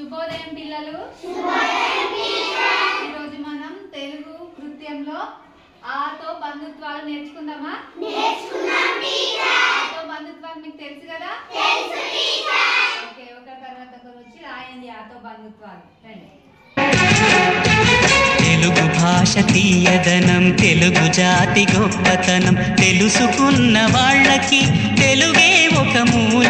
శుభోదయం పిల్లలు. ఈరోజు మనం తెలుగు కృత్యంలో ఆతో బంధుత్వాలు నేర్చుకుందామా? ఆతో బంధుత్వాలు మీకు తెలుసు కదా? ఓకే ఒక తర్వాత ఒకరు వచ్చి రాయండి ఆతో బంధుత్వాలు. రండి. తెలుగు భాష తీయదనం తెలుగు జాతి గొప్పతనం తెలుసుకున్న వాళ్ళకి తెలుగే ఒక మూలధనం